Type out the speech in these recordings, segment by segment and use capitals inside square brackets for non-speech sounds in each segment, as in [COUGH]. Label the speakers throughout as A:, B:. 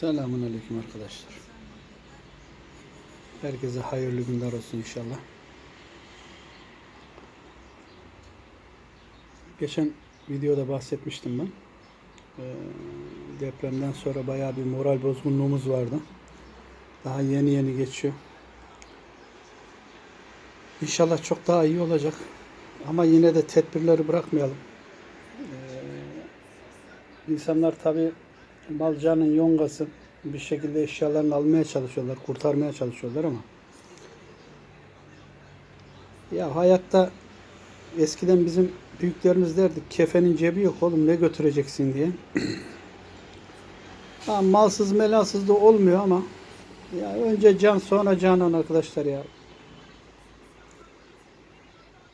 A: Selamun Aleyküm arkadaşlar. Herkese hayırlı günler olsun inşallah. Geçen videoda bahsetmiştim ben. Ee, depremden sonra bayağı bir moral bozgunluğumuz vardı. Daha yeni yeni geçiyor. İnşallah çok daha iyi olacak. Ama yine de tedbirleri bırakmayalım. Ee, insanlar tabii Malcanın yongası bir şekilde eşyalarını almaya çalışıyorlar, kurtarmaya çalışıyorlar ama ya hayatta eskiden bizim büyüklerimiz derdi kefenin cebi yok oğlum ne götüreceksin diye. [CLEARS THROAT] ha, malsız melasız da olmuyor ama ya önce can sonra canan arkadaşlar ya.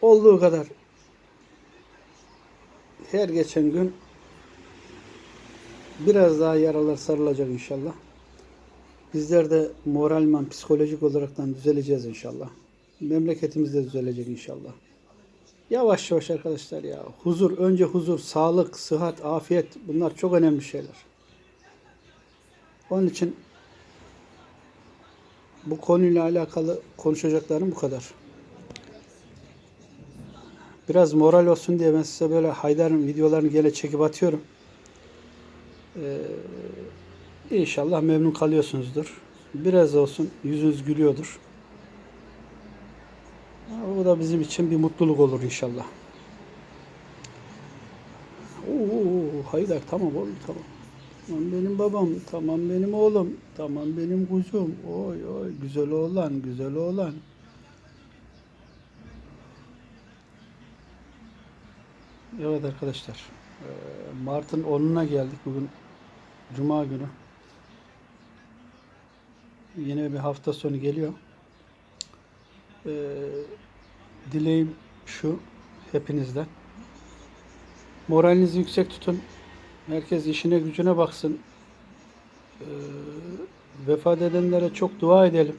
A: Olduğu kadar her geçen gün biraz daha yaralar sarılacak inşallah. Bizler de moralman, psikolojik olaraktan düzeleceğiz inşallah. Memleketimiz de düzelecek inşallah. Yavaş yavaş arkadaşlar ya. Huzur, önce huzur, sağlık, sıhhat, afiyet bunlar çok önemli şeyler. Onun için bu konuyla alakalı konuşacaklarım bu kadar. Biraz moral olsun diye ben size böyle Haydar'ın videolarını gene çekip atıyorum. Ee, inşallah memnun kalıyorsunuzdur. Biraz olsun yüzünüz gülüyordur. O da bizim için bir mutluluk olur inşallah. Oo, Haydar tamam oğlum tamam. Tamam benim babam, tamam benim oğlum, tamam benim kuzum. Oy oy güzel oğlan, güzel oğlan. Evet arkadaşlar. eee, Mart'ın 10'una geldik bugün. Cuma günü. Yine bir hafta sonu geliyor. Eee, dileğim şu hepinizden. Moralinizi yüksek tutun. Herkes işine gücüne baksın. Eee, vefat edenlere çok dua edelim.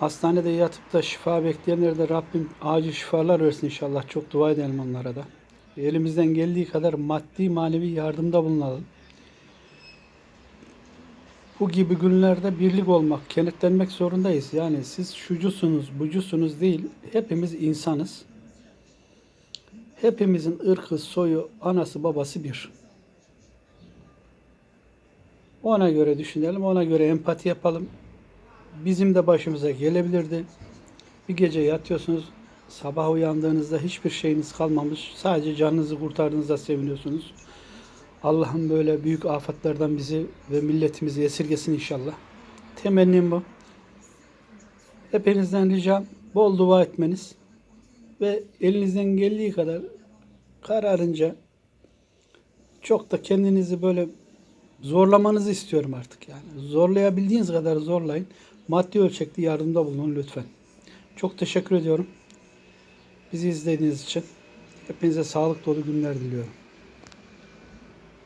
A: Hastanede yatıp da şifa bekleyenlere de Rabbim acil şifalar versin inşallah. Çok dua edelim onlara da. Elimizden geldiği kadar maddi manevi yardımda bulunalım. Bu gibi günlerde birlik olmak, kenetlenmek zorundayız. Yani siz şucusunuz, bucusunuz değil. Hepimiz insanız. Hepimizin ırkı, soyu, anası, babası bir. Ona göre düşünelim, ona göre empati yapalım. Bizim de başımıza gelebilirdi. Bir gece yatıyorsunuz, sabah uyandığınızda hiçbir şeyiniz kalmamış. Sadece canınızı kurtardığınızda seviniyorsunuz. Allah'ım böyle büyük afetlerden bizi ve milletimizi esirgesin inşallah. Temennim bu. Hepinizden ricam bol dua etmeniz ve elinizden geldiği kadar kararınca çok da kendinizi böyle zorlamanızı istiyorum artık yani. Zorlayabildiğiniz kadar zorlayın. Maddi ölçekli yardımda bulunun lütfen. Çok teşekkür ediyorum. Bizi izlediğiniz için. Hepinize sağlık dolu günler diliyorum.